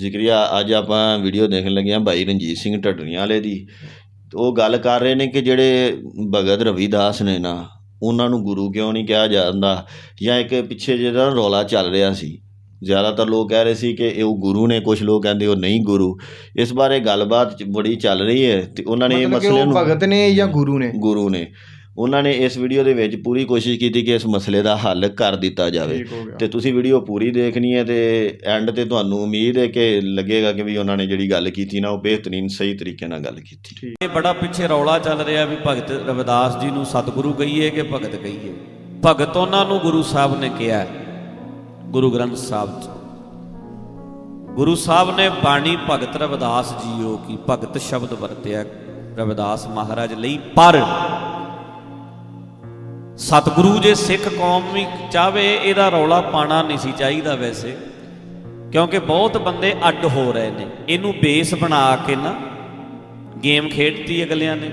ਜ਼ਿਕਰੀਆ ਅੱਜ ਆਪਾਂ ਵੀਡੀਓ ਦੇਖਣ ਲੱਗੇ ਹਾਂ ਭਾਈ ਰਣਜੀਤ ਸਿੰਘ ਢੱਡਰੀਆਂ ਵਾਲੇ ਦੀ। ਉਹ ਗੱਲ ਕਰ ਰਹੇ ਨੇ ਕਿ ਜਿਹੜੇ ਭਗਤ ਰਵਿਦਾਸ ਨੇ ਨਾ ਉਹਨਾਂ ਨੂੰ ਗੁਰੂ ਕਿਉਂ ਨਹੀਂ ਕਿਹਾ ਜਾਂਦਾ ਜਾਂ ਇੱਕ ਪਿੱਛੇ ਜਿਹੜਾ ਰੌਲਾ ਚੱਲ ਰਿਹਾ ਸੀ। ਜ਼ਿਆਦਾਤਰ ਲੋਕ ਕਹਿ ਰਹੇ ਸੀ ਕਿ ਇਹ ਉਹ ਗੁਰੂ ਨੇ ਕੁਝ ਲੋਕ ਕਹਿੰਦੇ ਉਹ ਨਹੀਂ ਗੁਰੂ। ਇਸ ਬਾਰੇ ਗੱਲਬਾਤ ਬੜੀ ਚੱਲ ਰਹੀ ਹੈ ਤੇ ਉਹਨਾਂ ਨੇ ਇਹ ਮਸਲੇ ਨੂੰ ਭਗਤ ਨੇ ਜਾਂ ਗੁਰੂ ਨੇ? ਗੁਰੂ ਨੇ। ਉਹਨਾਂ ਨੇ ਇਸ ਵੀਡੀਓ ਦੇ ਵਿੱਚ ਪੂਰੀ ਕੋਸ਼ਿਸ਼ ਕੀਤੀ ਕਿ ਇਸ ਮਸਲੇ ਦਾ ਹੱਲ ਕਰ ਦਿੱਤਾ ਜਾਵੇ। ਠੀਕ ਹੋ ਗਿਆ। ਤੇ ਤੁਸੀਂ ਵੀਡੀਓ ਪੂਰੀ ਦੇਖਣੀ ਹੈ ਤੇ ਐਂਡ ਤੇ ਤੁਹਾਨੂੰ ਉਮੀਦ ਹੈ ਕਿ ਲੱਗੇਗਾ ਕਿ ਵੀ ਉਹਨਾਂ ਨੇ ਜਿਹੜੀ ਗੱਲ ਕੀਤੀ ਨਾ ਉਹ ਬਿਹਤਰੀਨ ਸਹੀ ਤਰੀਕੇ ਨਾਲ ਗੱਲ ਕੀਤੀ। ਇਹ ਬੜਾ ਪਿੱਛੇ ਰੌਲਾ ਚੱਲ ਰਿਹਾ ਵੀ ਭਗਤ ਰਵਿਦਾਸ ਜੀ ਨੂੰ ਸਤਿਗੁਰੂ ਕਹੀਏ ਕਿ ਭਗਤ ਕਹੀਏ। ਭਗਤ ਉਹਨਾਂ ਨੂੰ ਗੁਰੂ ਸਾਹਿਬ ਨੇ ਕਿਹਾ ਹੈ, ਗੁਰੂ ਗ੍ਰੰਥ ਸਾਹਿਬ 'ਚ। ਗੁਰੂ ਸਾਹਿਬ ਨੇ ਬਾਣੀ ਭਗਤ ਰਵਿਦਾਸ ਜੀਓ ਕੀ ਭਗਤ ਸ਼ਬਦ ਵਰਤਿਆ ਰਵਿਦਾਸ ਮਹਾਰਾਜ ਲਈ ਪਰ ਸਤਿਗੁਰੂ ਜੇ ਸਿੱਖ ਕੌਮ ਵੀ ਚਾਵੇ ਇਹਦਾ ਰੌਲਾ ਪਾਣਾ ਨਹੀਂ ਸੀ ਚਾਹੀਦਾ ਵੈਸੇ। ਕਿਉਂਕਿ ਬਹੁਤ ਬੰਦੇ ਅੱਡ ਹੋ ਰਹੇ ਨੇ। ਇਹਨੂੰ ਬੇਸ ਬਣਾ ਕੇ ਨਾ ਗੇਮ ਖੇਡਤੀ ਅਗਲਿਆਂ ਨੇ।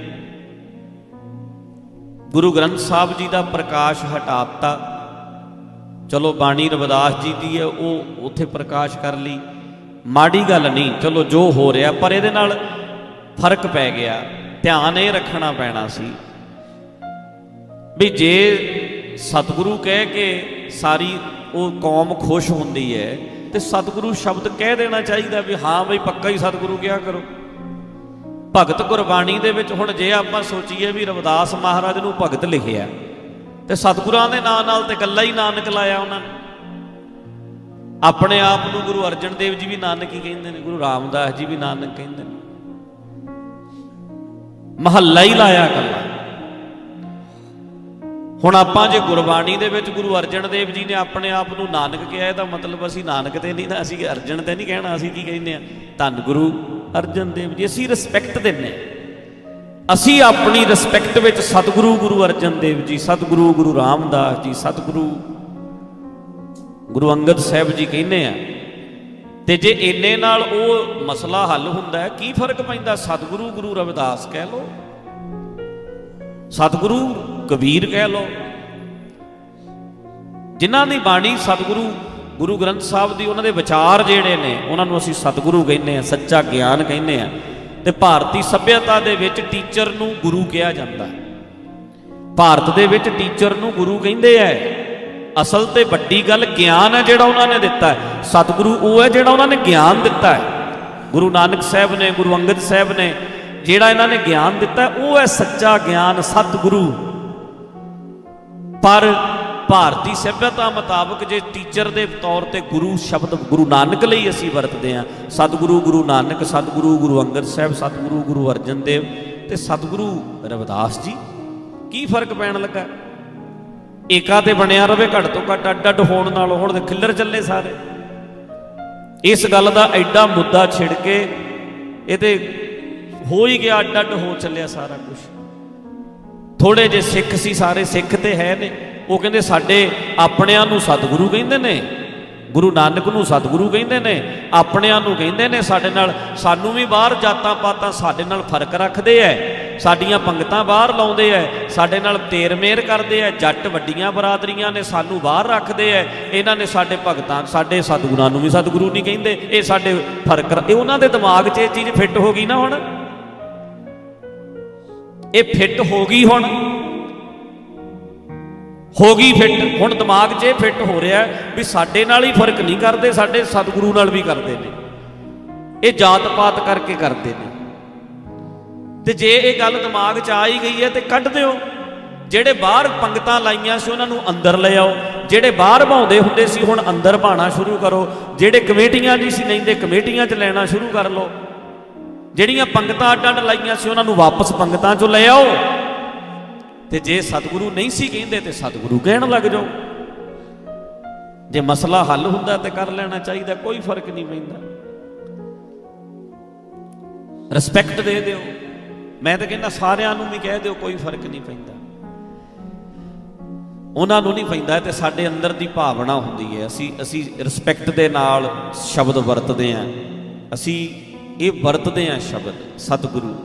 ਗੁਰੂ ਗ੍ਰੰਥ ਸਾਹਿਬ ਜੀ ਦਾ ਪ੍ਰਕਾਸ਼ ਹਟਾਤਾ। ਚਲੋ ਬਾਣੀ ਰਵਿਦਾਸ ਜੀ ਦੀ ਹੈ, ਉਹ ਉੱਥੇ ਪ੍ਰਕਾਸ਼ ਕਰ ਲਈ। ਮਾੜੀ ਗੱਲ ਨਹੀਂ, ਚਲੋ ਜੋ ਹੋ ਰਿਹਾ, ਪਰ ਇਹਦੇ ਨਾਲ ਫ਼ਰਕ ਪੈ ਗਿਆ। ਧਿਆਨ ਇਹ ਰੱਖਣਾ ਪੈਣਾ ਸੀ। ਵੀ ਜੇ ਸਤਿਗੁਰੂ ਕਹਿ ਕੇ ਸਾਰੀ ਉਹ ਕੌਮ ਖੁਸ਼ ਹੁੰਦੀ ਹੈ, ਤੇ ਸਤਿਗੁਰੂ ਸ਼ਬਦ ਕਹਿ ਦੇਣਾ ਚਾਹੀਦਾ ਵੀ ਹਾਂ ਬਈ ਪੱਕਾ ਹੀ ਸਤਿਗੁਰੂ ਕਿਹਾ ਕਰੋ। ਭਗਤ ਗੁਰਬਾਣੀ ਦੇ ਵਿੱਚ ਹੁਣ ਜੇ ਆਪਾਂ ਸੋਚੀਏ ਵੀ ਰਵਿਦਾਸ ਮਹਾਰਾਜ ਨੂੰ ਭਗਤ ਲਿਖਿਆ, ਤੇ ਸਤਿਗੁਰਾਂ ਦੇ ਨਾਂ ਨਾਲ ਤੇ ਗੱਲਾਂ ਹੀ ਨਾਨਕ ਲਾਇਆ ਉਹਨਾਂ ਨੇ। ਆਪਣੇ ਆਪ ਨੂੰ ਗੁਰੂ ਅਰਜਨ ਦੇਵ ਜੀ ਵੀ ਨਾਨਕ ਹੀ ਕਹਿੰਦੇ ਨੇ, ਗੁਰੂ ਰਾਮਦਾਸ ਜੀ ਵੀ ਨਾਨਕ ਕਹਿੰਦੇ ਨੇ। ਮਹੱਲਾ ਹੀ ਲਾਇਆ ਗੱਲਾਂ ਹੁਣ ਆਪਾਂ ਜੇ ਗੁਰਬਾਣੀ ਦੇ ਵਿੱਚ ਗੁਰੂ ਅਰਜਨ ਦੇਵ ਜੀ ਨੇ ਆਪਣੇ ਆਪ ਨੂੰ ਨਾਨਕ ਕਿਹਾ, ਇਹਦਾ ਮਤਲਬ ਅਸੀਂ ਨਾਨਕ ਤੇ ਨਹੀਂ ਨਾ ਅਸੀਂ ਅਰਜਨ ਤੇ ਨਹੀਂ ਕਹਿਣਾ, ਅਸੀਂ ਕੀ ਕਹਿੰਦੇ ਆ ਧੰਨ ਗੁਰੂ ਅਰਜਨ ਦੇਵ ਜੀ, ਅਸੀਂ ਰਿਸਪੈਕਟ ਦਿੰਨੇ ਅਸੀਂ ਆਪਣੀ ਰਿਸਪੈਕਟ ਵਿੱਚ ਸਤਿਗੁਰੂ ਗੁਰੂ ਅਰਜਨ ਦੇਵ ਜੀ, ਸਤਿਗੁਰੂ ਗੁਰੂ ਰਾਮਦਾਸ ਜੀ, ਸਤਿਗੁਰੂ ਗੁਰੂ ਅੰਗਦ ਸਾਹਿਬ ਜੀ ਕਹਿੰਦੇ ਆ, ਤੇ ਜੇ ਇੰਨੇ ਨਾਲ ਉਹ ਮਸਲਾ ਹੱਲ ਹੁੰਦਾ ਹੈ, ਕੀ ਫ਼ਰਕ ਪੈਂਦਾ? ਸਤਿਗੁਰੂ ਗੁਰੂ ਰਵਿਦਾਸ ਕਹਿ ਲੋ ਸਤਿਗੁਰੂ ਕਬੀਰ ਕਹਿ ਲੋ ਜਿਨ੍ਹਾਂ ਦੀ ਬਾਣੀ ਸਤਿਗੁਰੂ, ਗੁਰੂ ਗ੍ਰੰਥ ਸਾਹਿਬ ਦੀ ਉਹਨਾਂ ਦੇ ਵਿਚਾਰ ਜਿਹੜੇ ਨੇ, ਉਹਨਾਂ ਨੂੰ ਅਸੀਂ ਸਤਿਗੁਰੂ ਕਹਿੰਦੇ ਆ ਸੱਚਾ ਗਿਆਨ ਕਹਿੰਦੇ ਆ ਤੇ ਭਾਰਤੀ ਸੱਭਿਅਤਾ ਦੇ ਵਿੱਚ ਟੀਚਰ ਨੂੰ ਗੁਰੂ ਕਿਹਾ ਜਾਂਦਾ ਹੈ। ਭਾਰਤ ਦੇ ਵਿੱਚ ਟੀਚਰ ਨੂੰ ਗੁਰੂ ਕਹਿੰਦੇ ਆ। ਅਸਲ ਤੇ ਵੱਡੀ ਗੱਲ ਗਿਆਨ ਹੈ ਜਿਹੜਾ ਉਹਨਾਂ ਨੇ ਦਿੱਤਾ ਹੈ। ਸਤਿਗੁਰੂ ਉਹ ਹੈ ਜਿਹੜਾ ਉਹਨਾਂ ਨੇ ਗਿਆਨ ਦਿੱਤਾ ਹੈ। ਗੁਰੂ ਨਾਨਕ ਸਾਹਿਬ ਨੇ, ਗੁਰੂ ਅੰਗਦ ਸਾਹਿਬ ਨੇ, ਜਿਹੜਾ ਇਹਨਾਂ ਨੇ ਗਿਆਨ ਦਿੱਤਾ, ਉਹ ਹੈ ਸੱਚਾ ਗਿਆਨ ਸਤਿਗੁਰੂ। ਪਰ ਭਾਰਤੀ ਸਭਿਅਤਾ ਮੁਤਾਬਕ ਜੇ ਟੀਚਰ ਦੇ ਤੌਰ ਤੇ ਗੁਰੂ ਸ਼ਬਦ ਗੁਰੂ ਨਾਨਕ ਲਈ ਅਸੀਂ ਵਰਤਦੇ ਹਾਂ, ਸਤਿਗੁਰੂ ਗੁਰੂ ਨਾਨਕ, ਸਤਿਗੁਰੂ ਗੁਰੂ ਅੰਗਦ ਸਾਹਿਬ, ਸਤਿਗੁਰੂ ਗੁਰੂ ਅਰਜਨ ਦੇਵ ਤੇ ਸਤਿਗੁਰੂ ਰਵਿਦਾਸ ਜੀ, ਕੀ ਫ਼ਰਕ ਪੈਣ ਲੱਗਾ? ਏਕਾ ਤੇ ਬਣਿਆ ਰਵੇ ਘੱਟ ਤੋਂ ਘੱਟ, ਅੱਡ ਅੱਡ ਹੋਣ ਨਾਲ ਹੁਣ ਤੇ ਖਿੱਲਰ ਚੱਲੇ ਸਾਰੇ। ਇਸ ਗੱਲ ਦਾ ਐਡਾ ਮੁੱਦਾ ਛਿੜ ਕੇ ਇਹਦੇ ਹੋ ਹੀ ਗਿਆ, ਅੱਡ ਅੱਡ ਹੋ ਚੱਲਿਆ ਸਾਰਾ ਕੁਝ ਥੋੜੇ ਜੇ ਸਿੱਖ ਸੀ, ਸਾਰੇ ਸਿੱਖ ਤੇ ਹੈ ਨੇ। ਉਹ ਕਹਿੰਦੇ ਸਾਡੇ ਆਪਣਿਆਂ ਨੂੰ ਸਤਿਗੁਰੂ ਕਹਿੰਦੇ ਨੇ, ਗੁਰੂ ਨਾਨਕ ਨੂੰ ਸਤਿਗੁਰੂ ਕਹਿੰਦੇ ਨੇ, ਆਪਣਿਆਂ ਨੂੰ ਕਹਿੰਦੇ ਨੇ ਸਾਡੇ ਨਾਲ। ਸਾਨੂੰ ਵੀ ਬਾਹਰ ਜਾਤਾਂ ਪਾਤਾਂ ਸਾਡੇ ਨਾਲ ਫ਼ਰਕ ਰੱਖਦੇ ਐ। ਸਾਡੀਆਂ ਪੰਗਤਾਂ ਬਾਹਰ ਲਾਉਂਦੇ ਐ। ਸਾਡੇ ਨਾਲ ਤੇਰ ਮੇਰ ਕਰਦੇ ਐ। ਜੱਟ ਵੱਡੀਆਂ ਬਰਾਦਰੀਆਂ ਨੇ ਸਾਨੂੰ ਬਾਹਰ ਰੱਖਦੇ ਐ। ਇਹਨਾਂ ਨੇ ਸਾਡੇ ਭਗਤਾਂ, ਸਾਡੇ ਸਤਿਗੁਰਾਂ ਨੂੰ ਵੀ ਸਤਿਗੁਰੂ ਨਹੀਂ ਕਹਿੰਦੇ। ਇਹ ਸਾਡੇ ਫ਼ਰਕ ਇਹ ਉਹਨਾਂ ਦੇ ਦਿਮਾਗ 'ਚ ਇਹ ਚੀਜ਼ ਫਿੱਟ ਹੋ ਗਈ ਨਾ ਹੁਣ। ਇਹ ਫਿੱਟ ਹੋ ਗਈ ਹੁਣ? ਹੋ ਗਈ ਫਿੱਟ। ਹੁਣ ਦਿਮਾਗ 'ਚ ਇਹ ਫਿੱਟ ਹੋ ਰਿਹਾ ਵੀ ਸਾਡੇ ਨਾਲ ਹੀ ਫ਼ਰਕ ਨਹੀਂ ਕਰਦੇ, ਸਾਡੇ ਸਤਿਗੁਰੂ ਨਾਲ ਵੀ ਕਰਦੇ ਨੇ। ਇਹ ਜਾਤ ਪਾਤ ਕਰਕੇ ਕਰਦੇ ਨੇ। ਤੇ ਜੇ ਇਹ ਗੱਲ ਦਿਮਾਗ 'ਚ ਆ ਹੀ ਗਈ ਹੈ ਤੇ ਕੱਢ ਦਿਓ। ਜਿਹੜੇ ਬਾਹਰ ਪੰਗਤਾਂ ਲਾਈਆਂ ਸੀ, ਉਹਨਾਂ ਨੂੰ ਅੰਦਰ ਲੈ ਆਓ। ਜਿਹੜੇ ਬਾਹਰ ਭਾਉਂਦੇ ਹੁੰਦੇ ਸੀ, ਹੁਣ ਅੰਦਰ ਭਾਣਾ ਸ਼ੁਰੂ ਕਰੋ। ਜਿਹੜੇ ਕਮੇਟੀਆਂ ਨਹੀਂ ਸੀ ਲੈਂਦੇ, ਕਮੇਟੀਆਂ 'ਚ ਲੈਣਾ ਸ਼ੁਰੂ ਕਰ ਲਓ। ਜਿਹੜੀਆਂ ਪੰਗਤਾਂ ਅੱਡ ਅੱਡ ਲਾਈਆਂ ਸੀ, ਉਹਨਾਂ ਨੂੰ ਵਾਪਸ ਪੰਗਤਾਂ 'ਚੋਂ ਲੈ ਆਓ। ਤੇ ਜੇ ਸਤਿਗੁਰੂ ਨਹੀਂ ਸੀ ਕਹਿੰਦੇ, ਤੇ ਸਤਿਗੁਰੂ ਕਹਿਣ ਲੱਗ ਜਾਓ। ਜੇ ਮਸਲਾ ਹੱਲ ਹੁੰਦਾ, ਤੇ ਕਰ ਲੈਣਾ ਚਾਹੀਦਾ, ਕੋਈ ਫ਼ਰਕ ਨਹੀਂ ਪੈਂਦਾ। ਰਿਸਪੈਕਟ ਦੇ ਦਿਓ। ਮੈਂ ਤਾਂ ਕਹਿੰਦਾ, ਸਾਰਿਆਂ ਨੂੰ ਵੀ ਕਹਿ ਦਿਓ, ਕੋਈ ਫ਼ਰਕ ਨਹੀਂ ਪੈਂਦਾ। ਉਹਨਾਂ ਨੂੰ ਨਹੀਂ ਪੈਂਦਾ, ਤੇ ਸਾਡੇ ਅੰਦਰ ਦੀ ਭਾਵਨਾ ਹੁੰਦੀ ਹੈ। ਅਸੀਂ ਅਸੀਂ ਰਿਸਪੈਕਟ ਦੇ ਨਾਲ ਸ਼ਬਦ ਵਰਤਦੇ ਆਂ ਅਸੀਂ ਇਹ ਵਰਤਦੇ ਆਂ ਸ਼ਬਦ, ਸਤਿਗੁਰੂ।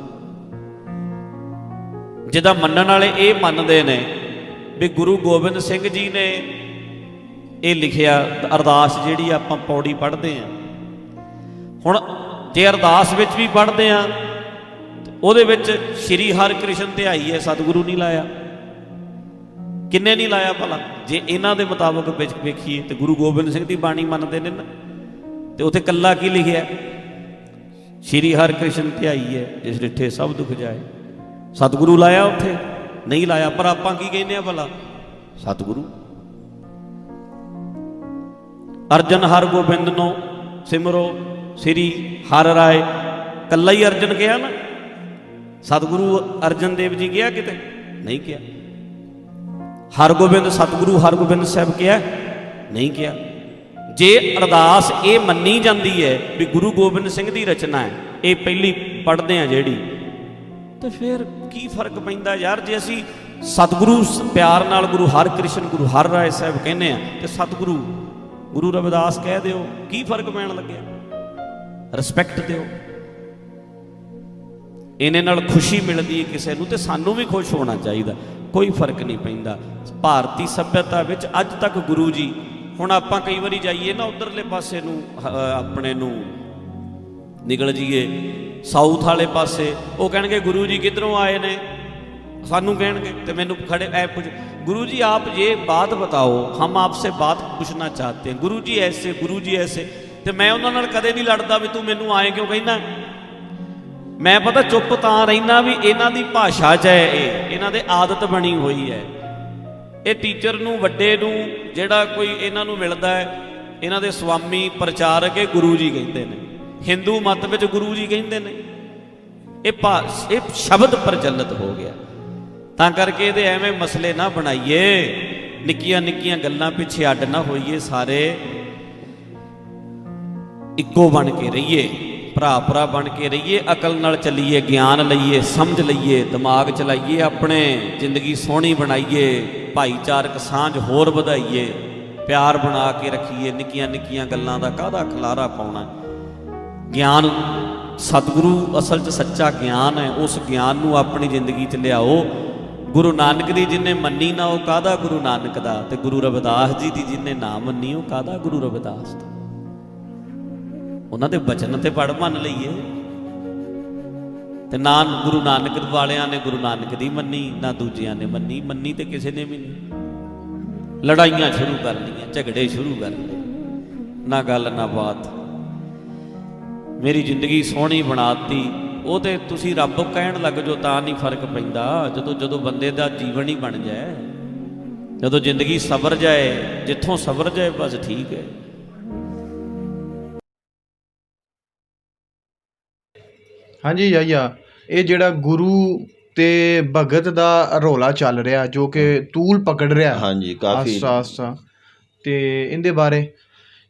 ਜਿਹਦਾ ਮੰਨਣ ਵਾਲੇ ਇਹ ਮੰਨਦੇ ਨੇ ਵੀ ਗੁਰੂ ਗੋਬਿੰਦ ਸਿੰਘ ਜੀ ਨੇ ਇਹ ਲਿਖਿਆ, ਅਰਦਾਸ ਜਿਹੜੀ ਆਪਾਂ ਪੌੜੀ ਪੜ੍ਹਦੇ ਆਂ। ਹੁਣ ਜੇ ਅਰਦਾਸ ਵਿੱਚ ਵੀ ਪੜ੍ਹਦੇ ਆ, ਉਹਦੇ ਵਿੱਚ ਸ਼੍ਰੀ ਹਰਿਕ੍ਰਿਸ਼ਨ ਧਿਆਈ ਹੈ, ਸਤਿਗੁਰੂ ਨਹੀਂ ਲਾਇਆ। ਕਿੰਨੇ ਨਹੀਂ ਲਾਇਆ ਭਲਾ? ਜੇ ਇਹਨਾਂ ਦੇ ਮੁਤਾਬਕ ਵਿੱਚ ਵੇਖੀਏ ਤੇ ਗੁਰੂ ਗੋਬਿੰਦ ਸਿੰਘ ਦੀ ਬਾਣੀ ਮੰਨਦੇ ਨੇ ਨਾ। ਤੇ ਉੱਥੇ ਕੱਲਾ ਕੀ ਲਿਖਿਆ? ਸ਼੍ਰੀ ਹਰਿਕ੍ਰਿਸ਼ਨ ਧਿਆਈ ਹੈ, ਜਿਸ ਡਿਠੇ ਸਭ ਦੁੱਖ ਜਾਏ। ਸਤਿਗੁਰੂ ਲਾਇਆ ਉੱਥੇ, ਨਹੀਂ ਲਾਇਆ, ਪਰ ਆਪਾਂ ਕੀ ਕਹਿੰਦੇ ਆ ਭਲਾ? ਸਤਿਗੁਰੂ। ਅਰਜਨ ਹਰ ਗੋਬਿੰਦ ਨੂੰ ਸਿਮਰੋ, ਸ੍ਰੀ ਹਰ ਰਾਏ। ਕੱਲਾ ਹੀ ਅਰਜਨ ਕਿਹਾ ਨਾ? ਸਤਿਗੁਰੂ ਅਰਜਨ ਦੇਵ ਜੀ ਕਿਹਾ ਕਿਤੇ? ਨਹੀਂ ਕਿਹਾ। ਹਰਗੋਬਿੰਦ ਸਤਿਗੁਰੂ ਹਰਗੋਬਿੰਦ ਸਾਹਿਬ ਕਿਹਾ? ਨਹੀਂ ਕਿਹਾ। ਜੇ ਅਰਦਾਸ ਇਹ ਮੰਨੀ ਜਾਂਦੀ ਹੈ ਵੀ ਗੁਰੂ ਗੋਬਿੰਦ ਸਿੰਘ ਦੀ ਰਚਨਾ ਹੈ, ਇਹ ਪਹਿਲੀ ਪੜ੍ਹਦੇ ਆ ਜਿਹੜੀ, ਤੇ ਫਿਰ ਕੀ ਫ਼ਰਕ ਪੈਂਦਾ ਯਾਰ? ਜੇ ਅਸੀਂ ਸਤਿਗੁਰੂ ਪਿਆਰ ਨਾਲ ਗੁਰੂ ਹਰਕ੍ਰਿਸ਼ਨ, ਗੁਰੂ ਹਰ ਰਾਏ ਸਾਹਿਬ ਕਹਿੰਦੇ ਆ ਤੇ ਸਤਿਗੁਰੂ ਗੁਰੂ ਰਵਿਦਾਸ ਕਹਿ ਦਿਓ, ਕੀ ਫ਼ਰਕ ਪੈਣ ਲੱਗਿਆ? ਰਿਸਪੈਕਟ ਦਿਓ। ਇਹਨੇ ਨਾਲ ਖੁਸ਼ੀ ਮਿਲਦੀ ਹੈ ਕਿਸੇ ਨੂੰ, ਤੇ ਸਾਨੂੰ ਵੀ ਖੁਸ਼ ਹੋਣਾ ਚਾਹੀਦਾ, ਕੋਈ ਫ਼ਰਕ ਨਹੀਂ ਪੈਂਦਾ। ਭਾਰਤੀ ਸੱਭਿਅਤਾ ਵਿੱਚ ਅੱਜ ਤੱਕ ਗੁਰੂ ਜੀ ਹੁਣ ਆਪਾਂ ਕਈ ਵਾਰੀ ਜਾਈਏ ਨਾ ਉਧਰਲੇ ਪਾਸੇ ਨੂੰ ਅਹ, ਆਪਣੇ ਨੂੰ ਨਿਕਲ ਜੀਏ ਸਾਊਥ ਵਾਲੇ ਪਾਸੇ ਉਹ ਕਹਿਣਗੇ ਗੁਰੂ ਜੀ ਕਿੱਧਰੋਂ ਆਏ ਨੇ ਸਾਨੂੰ ਕਹਿਣਗੇ ਤੇ ਮੈਨੂੰ ਖੜੇ ਐ ਪੁੱਛ गुरु जी आप ये बात बताओ हम आपसे बात पूछना चाहते हैं गुरु जी ऐसे गुरु जी ऐसे ਤੇ ਮੈਂ ਉਹਨਾਂ ਨਾਲ ਕਦੇ ਨਹੀਂ ਲੜਦਾ ਵੀ ਤੂੰ ਮੈਨੂੰ ਆਏ ਕਿਉਂ ਕਹਿੰਦਾ ਮੈਂ ਪਤਾ ਚੁੱਪ ਤਾਂ ਰਹਿਣਾ ਵੀ ਇਹਨਾਂ ਦੀ ਭਾਸ਼ਾ 'ਚ ਹੈ ਇਹ ਇਹਨਾਂ ਦੇ ਆਦਤ ਬਣੀ ਹੋਈ ਹੈ ਇਹ ਟੀਚਰ ਨੂੰ, ਵੱਡੇ ਨੂੰ, ਜਿਹੜਾ ਕੋਈ ਇਹਨਾਂ ਨੂੰ ਮਿਲਦਾ ਹੈ, ਇਹਨਾਂ ਦੇ ਸਵਾਮੀ ਪ੍ਰਚਾਰਕ ਇਹ ਗੁਰੂ ਜੀ ਕਹਿੰਦੇ ਨੇ। ਹਿੰਦੂ ਮਤ ਵਿੱਚ ਗੁਰੂ ਜੀ ਕਹਿੰਦੇ ਨੇ। ਇਹ ਭਾ- ਇਹ ਸ਼ਬਦ ਪ੍ਰਚਲਿਤ ਹੋ ਗਿਆ। ਤਾਂ ਕਰਕੇ ਇਹਦੇ ਐਵੇਂ ਮਸਲੇ ਨਾ ਬਣਾਈਏ। ਨਿੱਕੀਆਂ ਨਿੱਕੀਆਂ ਗੱਲਾਂ ਪਿੱਛੇ ਅੱਡ ਨਾ ਹੋਈਏ ਸਾਰੇ। ਇੱਕੋ ਬਣ ਕੇ ਰਹੀਏ। ਭਰਾ ਭਰਾ ਬਣ ਕੇ ਰਹੀਏ, ਅਕਲ ਨਾਲ ਚੱਲੀਏ, ਗਿਆਨ ਲਈਏ, ਸਮਝ ਲਈਏ, ਦਿਮਾਗ ਚਲਾਈਏ ਆਪਣੇ, ਜ਼ਿੰਦਗੀ ਸੋਹਣੀ ਬਣਾਈਏ, ਭਾਈਚਾਰਕ ਸਾਂਝ ਹੋਰ ਵਧਾਈਏ, ਪਿਆਰ ਬਣਾ ਕੇ ਰੱਖੀਏ, ਨਿੱਕੀਆਂ ਨਿੱਕੀਆਂ ਗੱਲਾਂ ਦਾ ਕਾਹਦਾ ਖਲਾਰਾ ਪਾਉਣਾ? ਗਿਆਨ ਸਤਿਗੁਰੂ ਅਸਲ 'ਚ ਸੱਚਾ ਗਿਆਨ ਹੈ, ਉਸ ਗਿਆਨ ਨੂੰ ਆਪਣੀ ਜ਼ਿੰਦਗੀ 'ਚ ਲਿਆਓ। ਗੁਰੂ ਨਾਨਕ ਦੀ ਜਿਨੇ ਮੰਨੀ ਨਾ ਉਹ ਕਾਹਦਾ ਗੁਰੂ ਨਾਨਕ ਦਾ? ਤੇ ਗੁਰੂ ਰਵਿਦਾਸ ਜੀ ਦੀ ਜਿਨੇ ਨਾ ਮੰਨੀ ਉਹ ਕਾਹਦਾ ਗੁਰੂ ਰਵਿਦਾਸ ਦਾ? ਉਹਨਾਂ ਦੇ ਬਚਨ ਤੇ ਪੜ ਮੰਨ ਲਈਏ। ਤੇ ਨਾ ਗੁਰੂ ਨਾਨਕ ਵਾਲਿਆਂ ਨੇ ਗੁਰੂ ਨਾਨਕ ਦੀ ਮੰਨੀ, ਨਾ ਦੂਜਿਆਂ ਨੇ ਮੰਨੀ ਮੰਨੀ ਤੇ ਕਿਸੇ ਨੇ ਵੀ ਨਹੀਂ। ਲੜਾਈਆਂ ਸ਼ੁਰੂ ਕਰ ਲਈਆਂ, ਝਗੜੇ ਸ਼ੁਰੂ ਕਰ ਲਏ। ਨਾ ਗੱਲ, ਨਾ ਬਾਤ। ਮੇਰੀ ਜ਼ਿੰਦਗੀ ਸੋਹਣੀ ਬਣਾਤੀ ਉਹ ਤੇ ਤੁਸੀਂ ਰੱਬ ਕਹਿਣ ਲੱਗ ਜੋ ਤਾਂ ਨਹੀਂ ਫ਼ਰਕ ਪੈਂਦਾ। ਜਦੋਂ ਜਦੋਂ ਬੰਦੇ ਦਾ ਜੀਵਨ ਹੀ ਬਣ ਜਾਏ, ਜਦੋਂ ਜ਼ਿੰਦਗੀ ਸਬਰ ਜਾਏ, ਜਿੱਥੋਂ ਸਬਰ ਜਾਏ, ਬਸ ਠੀਕ ਹੈ। ਹਾਂਜੀ ਯਾਇਆ ਇਹ ਜਿਹੜਾ ਗੁਰੂ ਤੇ ਭਗਤ ਦਾ ਰੋਲਾ ਚੱਲ ਰਿਹਾ ਜੋ ਕਿ ਤੂਲ ਪਕੜ ਰਿਹਾ। ਹਾਂਜੀ ਕਾਫੀ ਆਸਾ ਆਸਾ। ਤੇ ਇਹਦੇ ਬਾਰੇ?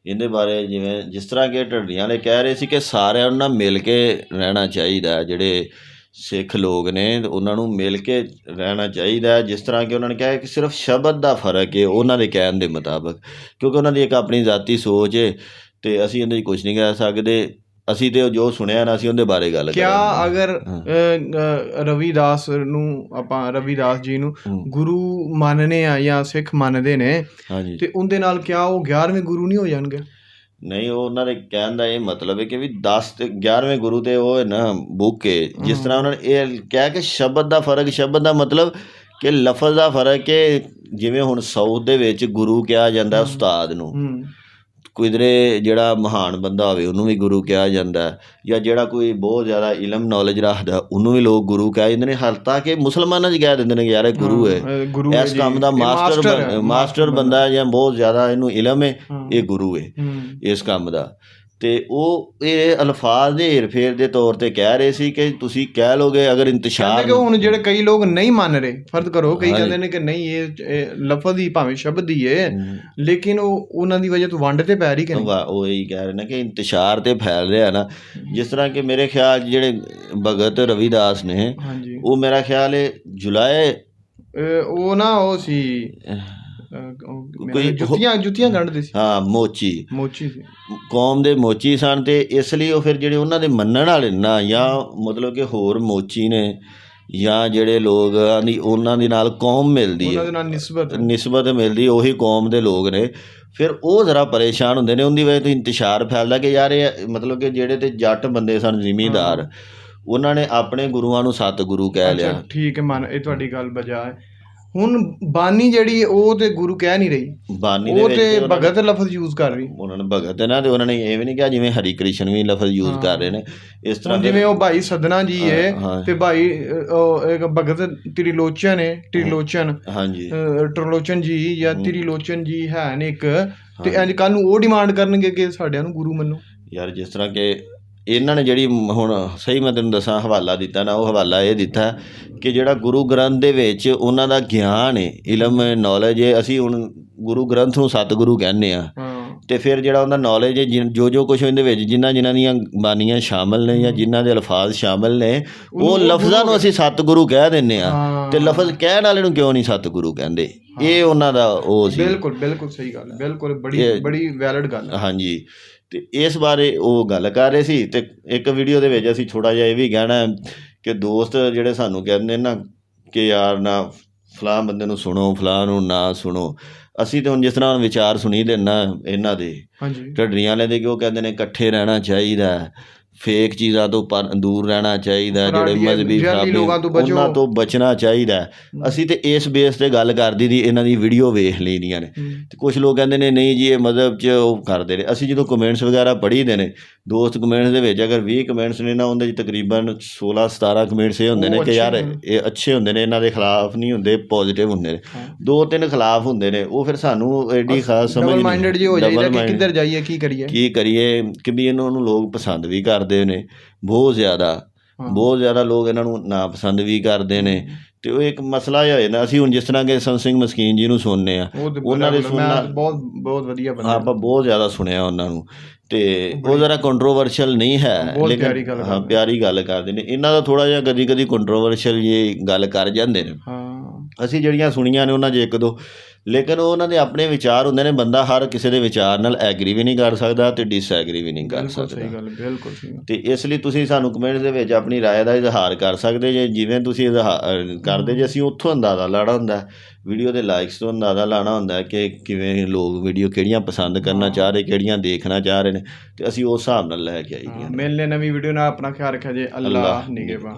ਇਹਦੇ ਬਾਰੇ ਜਿਵੇਂ ਜਿਸ ਤਰ੍ਹਾਂ ਕਿ ਢੱਡੀਆਂ ਵਾਲੇ ਕਹਿ ਰਹੇ ਸੀ ਕਿ ਸਾਰਿਆਂ ਨੂੰ ਨਾ ਮਿਲ ਕੇ ਰਹਿਣਾ ਚਾਹੀਦਾ। ਜਿਹੜੇ ਸਿੱਖ ਲੋਕ ਨੇ ਉਹਨਾਂ ਨੂੰ ਮਿਲ ਕੇ ਰਹਿਣਾ ਚਾਹੀਦਾ। ਜਿਸ ਤਰ੍ਹਾਂ ਕਿ ਉਹਨਾਂ ਨੇ ਕਿਹਾ ਕਿ ਸਿਰਫ ਸ਼ਬਦ ਦਾ ਫ਼ਰਕ ਹੈ ਉਹਨਾਂ ਦੇ ਕਹਿਣ ਦੇ ਮੁਤਾਬਕ। ਕਿਉਂਕਿ ਉਹਨਾਂ ਦੀ ਇੱਕ ਆਪਣੀ ਜ਼ਾਤੀ ਸੋਚ ਹੈ ਤੇ ਅਸੀਂ ਇਹਦੇ 'ਚ ਕੁਝ ਨਹੀਂ ਕਹਿ ਸਕਦੇ। ਅਸੀਂ ਤੇ ਜੋ ਸੁਣਿਆ ਨਾ ਅਸੀਂ ਉਹਦੇ ਬਾਰੇ ਗੱਲ ਕਿਆ ਕਰਾਂਗੇ। ਅਗਰ ਹਾਂ। ਅ, ਅ, ਰਵਿਦਾਸ ਨੂੰ ਆਪਾਂ ਰਵਿਦਾਸ ਜੀ ਨੂੰ ਗੁਰੂ ਮੰਨਨੇ ਆ ਜਾਂ ਸਿੱਖ ਮੰਨਦੇ ਨੇ ਤੇ ਉਹਦੇ ਨਾਲ ਕਿਆ ਉਹ 11ਵੇਂ ਗੁਰੂ ਨਹੀਂ ਹੋ ਜਾਣਗੇ? ਨਹੀਂ ਉਹ ਉਹਨਾਂ ਦੇ ਕਹਿਣ ਦਾ ਇਹ ਮਤਲਬ ਹੈ ਕਿ ਵੀ 10 ਤੇ 11ਵੇਂ ਗੁਰੂ ਤੇ ਉਹ ਹੈ ਨਾ ਬੁੱਕ। ਜਿਸ ਤਰ੍ਹਾਂ ਉਹਨਾਂ ਨੇ ਇਹ ਕਿਹਾ ਕਿ ਸ਼ਬਦ ਦਾ ਫ਼ਰਕ ਸ਼ਬਦ ਦਾ ਮਤਲਬ ਕਿ ਲਫ਼ਜ਼ ਦਾ ਫ਼ਰਕ ਹੈ ਜਿਵੇਂ ਹੁਣ ਸਾਊਥ ਦੇ ਵਿੱਚ ਗੁਰੂ ਕਿਹਾ ਜਾਂਦਾ ਉਸਤਾਦ ਨੂੰ। ਕਿਧਰੇ ਜਿਹੜਾ ਮਹਾਨ ਬੰਦਾ ਹੋਵੇ ਉਹਨੂੰ ਵੀ ਗੁਰੂ ਕਿਹਾ ਜਾਂਦਾ ਹੈ ਜਾਂ ਜਿਹੜਾ ਕੋਈ ਬਹੁਤ ਜ਼ਿਆਦਾ ਇਲਮ ਨੌਲੇਜ ਰੱਖਦਾ ਉਹਨੂੰ ਵੀ ਲੋਕ ਗੁਰੂ ਕਹਿ ਜਾਂਦੇ ਨੇ। ਤੱਕ ਕਿ ਮੁਸਲਮਾਨਾਂ 'ਚ ਕਹਿ ਦਿੰਦੇ ਨੇ ਯਾਰ ਇਹ ਗੁਰੂ ਹੈ ਇਸ ਕੰਮ ਦਾ ਮਾਸਟਰ ਮਾਸਟਰ ਬੰਦਾ ਹੈ ਜਾਂ ਬਹੁਤ ਜ਼ਿਆਦਾ ਇਹਨੂੰ ਇਲਮ ਹੈ। ਇਹ ਗੁਰੂ ਹੂੰ। ਇਸ ਕੰਮ ਦਾ। ਤੇ ਉਹ ਇਹ ਅਲਫਾਜ਼ ਦੇ ਹੇਰ-ਫੇਰ ਦੇ ਤੌਰ ਤੇ ਕਹਿ ਰਹੇ ਸੀ ਕਿ ਤੁਸੀਂ ਕਹਿ ਲੋਗੇ ਅਗਰ ਇੰਤਸ਼ਾਰ ਕਿ ਹੁਣ ਜਿਹੜੇ ਕਈ ਲੋਕ ਨਹੀਂ ਮੰਨ ਰਹੇ ਫਰਜ਼ ਕਰੋ ਕਈ। ਕਹਿੰਦੇ ਨੇ ਕਿ ਨਹੀਂ ਇਹ ਲਫ਼ਜ਼ ਹੀ ਭਾਵੇਂ ਸ਼ਬਦ ਹੀ ਹੈ। ਲੇਕਿਨ ਉਹ ਉਹਨਾਂ ਦੀ ਵਜ੍ਹਾ ਤੋਂ ਵੰਡ ਤੇ ਪੈ ਰਹੀ ਕਿ ਨਹੀਂ? ਵਾ- ਉਹ ਇਹੀ ਕਹਿ ਰਹੇ ਨੇ ਕਿ ਇੰਤਸ਼ਾਰ ਤੇ ਫੈਲ ਰਿਹਾ ਨਾ। ਜਿਸ ਤਰ੍ਹਾਂ ਕਿ ਮੇਰੇ ਖਿਆਲ ਜਿਹੜੇ ਭਗਤ ਰਵਿਦਾਸ ਨੇ ਉਹ ਮੇਰਾ ਖਿਆਲ ਹੈ ਜੁਲਾਈ ਇਹ ਉਹ ਨਾ ਉਹ ਸੀ ਕੋਈ ਜੁੱਤੀਆਂ ਜੁੱਤੀਆਂ ਗੰਢਦੇ ਸੀ। ਹਾਂ ਮੋਚੀ। ਮੋਚੀ ਸੀ। ਕੌਮ ਦੇ ਮੋਚੀ ਸਨ ਤੇ ਇਸ ਲਈ ਉਹ ਫਿਰ ਜਿਹੜੇ ਉਹਨਾਂ ਦੇ ਮੰਨਣ ਵਾਲੇ ਨਾ ਜਾਂ ਮਤਲਬ ਕਿ ਹੋਰ ਮੋਚੀ ਨੇ ਜਾਂ ਜਿਹੜੇ ਲੋਕਾਂ ਦੀ ਉਹਨਾਂ ਦੇ ਨਾਲ ਕੌਮ ਮਿਲਦੀ ਉਹਨਾਂ ਹੈ। ਦੇ ਨਾਲ ਨਿਸਬਤ ਨਿਸਬਤ ਮਿਲਦੀ ਉਹੀ ਕੌਮ ਦੇ ਲੋਕ ਨੇ। ਫਿਰ ਉਹ ਜ਼ਰਾ ਪਰੇਸ਼ਾਨ ਹੁੰਦੇ ਨੇ ਉਹਦੀ ਵਜ੍ਹਾ ਤੋਂ ਇੰਤਸ਼ਾਰ ਫੈਲਦਾ ਕਿ ਯਾਰ ਇਹ ਮਤਲਬ ਕਿ ਜਿਹੜੇ ਤੇ ਜੱਟ ਬੰਦੇ ਸਨ ਜ਼ਿਮੀਂਦਾਰ ਉਹਨਾਂ ਨੇ ਆਪਣੇ ਗੁਰੂਆਂ ਨੂੰ ਸਤਿਗੁਰੂ ਕਹਿ ਲਿਆ। ਠੀਕ ਹੈ ਮਨ ਇਹ ਤੁਹਾਡੀ ਗੱਲ ਬਜਾ ਹੈ। ਹੁਣ ਬਾਨੀ ਜਿਹੜੀ ਉਹ ਤੇ ਗੁਰੂ ਕਹਿ ਨਹੀਂ ਰਹੀ। ਬਾਣੀ ਦੇ ਉਹ ਤੇ ਭਗਤ ਲਫ਼ਜ਼ ਯੂਜ਼ ਕਰ ਰਹੀ। ਉਹਨਾਂ ਨੇ ਭਗਤ ਹੈ ਨਾ ਤੇ ਉਹਨਾਂ ਨੇ ਇਹ ਵੀ ਨਹੀਂ ਕਿਹਾ ਜਿਵੇਂ ਹਰੀ ਕ੍ਰਿਸ਼ਨ ਵੀ ਲਫ਼ਜ਼ ਯੂਜ਼। ਕਰ ਰਹੇ ਨੇ। ਇਸ ਤਰ੍ਹਾਂ ਹੁਣ ਜਿਵੇਂ ਉਹ ਭਾਈ ਸਦਨਾ ਜੀ ਹੈ। ਤੇ ਭਾਈ ਉਹ ਇੱਕ ਭਗਤ ਤ੍ਰਿਲੋਚਨ ਹੈ ਤ੍ਰਿਲੋਚਨ ਹਾਂਜੀ। ਅ, ਟ੍ਰਿਲੋਚਨ ਜੀ ਜਾਂ ਤ੍ਰਿਲੋਚਨ ਜੀ ਹੈ ਨੇ ਇੱਕ। ਤੇ ਇੰਜ ਕੱਲ ਨੂੰ ਉਹ ਡਿਮਾਂਡ ਕਰਨਗੇ ਕਿ ਸਾਡਿਆਂ ਨੂੰ ਗੁਰੂ ਮੰਨੋ। ਯਾਰ ਜਿਸ ਤਰ੍ਹਾਂ ਕਿ ਇਹਨਾਂ ਨੇ ਜਿਹੜੀ ਹੁਣ ਸਹੀ ਮੈਂ ਤੈਨੂੰ ਦੱਸਾਂ ਹਵਾਲਾ ਦਿੱਤਾ ਨਾ ਉਹ ਹਵਾਲਾ ਇਹ ਦਿੱਤਾ ਕਿ ਜਿਹੜਾ ਗੁਰੂ ਗ੍ਰੰਥ ਦੇ ਵਿੱਚ ਉਹਨਾਂ ਦਾ ਗਿਆਨ ਹੈ ਇਲਮ ਨੌਲੇਜ ਹੈ ਅਸੀਂ ਹੁਣ ਗੁਰੂ ਗ੍ਰੰਥ ਨੂੰ ਸਤਿਗੁਰੂ ਕਹਿੰਦੇ ਆ ਹਾਂ। ਤੇ ਫਿਰ ਜਿਹੜਾ ਉਹਦਾ ਨੌਲੇਜ ਹੈ ਜੋ ਜੋ ਕੁਝ ਉਹਦੇ ਵਿੱਚ ਜਿਨ੍ਹਾਂ ਜਿਨ੍ਹਾਂ ਦੀਆਂ ਬਾਣੀਆਂ ਸ਼ਾਮਲ ਨੇ ਜਾਂ ਜਿਨ੍ਹਾਂ ਦੇ ਅਲਫਾਜ਼ ਸ਼ਾਮਲ ਨੇ ਉਹ ਲਫ਼ਜ਼ਾਂ ਨੂੰ ਅਸੀਂ ਸਤਿਗੁਰੂ ਕਹਿ ਦਿੰਨੇ ਆ ਹਾਂ। ਤੇ ਲਫ਼ਜ਼ ਕਹਿਣ ਵਾਲੇ ਨੂੰ ਕਿਉਂ ਨਹੀਂ ਸਤਿਗੁਰੂ ਕਹਿੰਦੇ? ਇਹ ਉਹਨਾਂ ਦਾ ਉਹ ਸੀ। ਬਿਲਕੁਲ ਬਿਲਕੁਲ ਸਹੀ ਗੱਲ ਹੈ, ਬਿਲਕੁਲ ਬੜੀ ਬੜੀ ਵੈਲਿਡ ਗੱਲ ਹੈ। ਹਾਂਜੀ। ਤੇ ਇਸ ਬਾਰੇ ਉਹ ਗੱਲ ਕਰ ਰਹੇ ਸੀ ਤੇ ਇੱਕ ਵੀਡੀਓ ਦੇ ਵਿੱਚ ਅਸੀਂ ਥੋੜਾ ਜਿਹਾ ਇਹ ਵੀ ਕਹਿਣਾ ਕਿ ਦੋਸਤ ਜਿਹੜੇ ਸਾਨੂੰ ਕਹਿੰਦੇ ਨਾ ਕਿ ਯਾਰ ਨਾ ਫਲਾਂ ਬੰਦੇ ਨੂੰ ਸੁਣੋ ਫਲਾਂ ਨੂੰ ਨਾ ਸੁਣੋ। ਅਸੀਂ ਤੇ ਹੁਣ ਜਿਸ ਤਰ੍ਹਾਂ ਵਿਚਾਰ ਸੁਣੀ ਦੇ ਨਾ ਇਹਨਾਂ ਦੇ। ਹਾਂਜੀ। ਢੱਡਰੀਆਂ ਵਾਲੇ ਦੇ ਕਿ ਉਹ ਕਹਿੰਦੇ ਨੇ ਇਕੱਠੇ ਰਹਿਣਾ ਚਾਹੀਦਾ ਹੈ, ਫੇਕ ਚੀਜ਼ਾਂ ਤੋਂ ਪਰ ਦੂਰ ਰਹਿਣਾ ਚਾਹੀਦਾ ਜਿਹੜੇ ਜਾਅਲੀ ਖਰਾਬੀ। ਉਹਨਾਂ ਤੋਂ ਬਚਣਾ ਚਾਹੀਦਾ। ਅਸੀਂ ਤੇ ਇਸ ਬੇਸ ਤੇ ਗੱਲ ਕਰਦੀ ਦੀ ਇਹਨਾਂ ਦੀ ਵੀਡੀਓ ਵੇਖ ਲਈਆਂ ਨੇ। ਤੇ ਕੁਝ ਲੋਕ ਕਹਿੰਦੇ ਨੇ ਨਹੀਂ ਜੀ ਇਹ ਮਜ਼ਹਬ 'ਚ ਉਹ ਕਰਦੇ ਨੇ ਅਸੀਂ ਜਦੋਂ ਕਮੈਂਟਸ ਵਗੈਰਾ ਪੜ੍ਹੀਦੇ ਨੇ ਦੋਸਤ ਕਮੈਂਟਸ ਦੇ ਵਿੱਚ ਅਗਰ 20 ਕਮੈਂਟਸ ਨੇ ਨਾ ਉਹਦੇ 'ਚ ਤਕਰੀਬਨ 16 17 ਕਮੈਂਟਸ ਇਹ ਹੁੰਦੇ ਨੇ ਕਿ ਯਾਰ। ਇਹ ਅੱਛੇ ਹੁੰਦੇ ਨੇ ਇਹਨਾਂ ਦੇ ਖਿਲਾਫ ਨਹੀਂ ਹੁੰਦੇ ਪੋਜ਼ਿਟਿਵ ਹੁੰਦੇ ਨੇ। ਦੋ ਤਿੰਨ ਖਿਲਾਫ ਹੁੰਦੇ ਨੇ ਉਹ ਫਿਰ ਸਾਨੂੰ ਐਡੀ ਖਾਸ ਸਮਝ ਡਬਲ ਨਹੀਂ ਮਾਈਂਡਡ ਜੀ ਹੋ ਜਾਈਦਾ Double ਕਿ। ਕਿੱਧਰ ਜਾਈਏ ਕੀ ਕਰੀਏ ਕੀ ਕਰੀਏ ਕਿ ਵੀ ਇਹਨਾਂ ਨੂੰ ਲੋਕ ਪਸੰਦ ਵੀ ਕਰਦੇ ਨੇ ਬਹੁਤ ਜ਼ਿਆਦਾ। ਹਾਂ। ਬਹੁਤ ਜ਼ਿਆਦਾ ਲੋਕ ਇਹਨਾਂ ਨੂੰ ਨਾਪਸੰਦ ਵੀ ਕਰਦੇ ਨੇ। ਤੇ ਉਹ ਇੱਕ ਮਸਲਾ ਹੀ ਹੋਏ ਨਾ ਅਸੀਂ ਹੁਣ ਜਿਸ ਤਰ੍ਹਾਂ ਕਿ ਸੰਤ ਸਿੰਘ ਮਸਕੀਨ ਜੀ ਨੂੰ ਸੁਣਨੇ ਆ ਉਹਨਾਂ ਦੇ ਸੁਣਨਾ ਬਹੁਤ ਬਹੁਤ ਵਧੀਆ ਬੰਦਾ। ਆਪਾਂ ਬਹੁਤ ਜ਼ਿਆਦਾ ਸੁਣਿਆ ਉਹਨਾਂ ਨੂੰ। ਤੇ ਉਹ ਜ਼ਰਾ ਕੰਟਰੋਵਰਸ਼ੀਅਲ ਨਹੀਂ ਹੈ ਗੱਲ ਹਾਂ ਕਰਦੇ। ਨੇ। ਪਿਆਰੀ ਗੱਲ ਕਰਦੇ ਨੇ। ਇਹਨਾਂ ਦਾ ਥੋੜਾ ਜਿਹਾ ਕਦੀ ਕਦੀ ਕੰਟਰੋਵਰਸ਼ੀਅਲ ਇਹ ਗੱਲ ਕਰ ਜਾਂਦੇ ਨੇ। ਹਾਂ। ਅਸੀਂ ਜਿਹੜੀਆਂ ਸੁਣੀਆਂ ਨੇ ਉਹਨਾਂ 'ਚ ਇੱਕ ਦੋ ਲੇਕਿਨ ਉਹ ਉਹਨਾਂ ਦੇ ਆਪਣੇ ਵਿਚਾਰ ਹੁੰਦੇ ਨੇ ਬੰਦਾ ਹਰ ਕਿਸੇ ਦੇ ਵਿਚਾਰ ਨਾਲ ਐਗਰੀ ਵੀ ਨਹੀਂ ਕਰ ਸਕਦਾ ਤੇ ਡਿਸਐਗਰੀ ਵੀ ਨਹੀਂ ਕਰ ਬਿਲਕੁਲ ਸਕਦਾ ਸਹੀ ਗੱਲ ਹੈ, ਬਿਲਕੁਲ ਸਹੀ ਗੱਲ। ਤੇ ਇਸ ਲਈ ਤੁਸੀਂ ਸਾਨੂੰ ਕਮੈਂਟ ਦੇ ਵਿੱਚ ਆਪਣੀ رائے ਦਾ ਇਜ਼ਹਾਰ ਕਰ ਸਕਦੇ ਜੇ ਜਿਵੇਂ ਤੁਸੀਂ ਇਜ਼ਹਾਰ ਕਰਦੇ ਜੇ ਅਸੀਂ ਉੱਥੋਂ ਅੰਦਾਜ਼ਾ ਲਾਣਾ ਹੁੰਦਾ ਵੀਡੀਓ ਦੇ ਲਾਈਕਸ ਤੋਂ ਅੰਦਾਜ਼ਾ ਲਾਣਾ ਹੁੰਦਾ ਹੈ ਕਿ ਕਿਵੇਂ ਲੋਕ ਵੀਡੀਓ ਕਿਹੜੀਆਂ ਪਸੰਦ ਕਰਨਾ ਚਾਹ ਰਹੇ ਕਿਹੜੀਆਂ ਦੇਖਣਾ ਚਾਹ ਰਹੇ ਨੇ ਤੇ ਅਸੀਂ ਉਸ ਹਿਸਾਬ ਨਾਲ ਲੈ ਕੇ ਆਈ ਦੀਆਂ ਹਾਂ, ਮਿਲਨੇ ਨਵੀਂ ਵੀਡੀਓ ਨਾਲ ਆਪਣਾ ਖਿਆਲ ਰੱਖਿਆ ਜੇ ਅੱਲਾਹ ਨਿਗਹਿਬਾਨ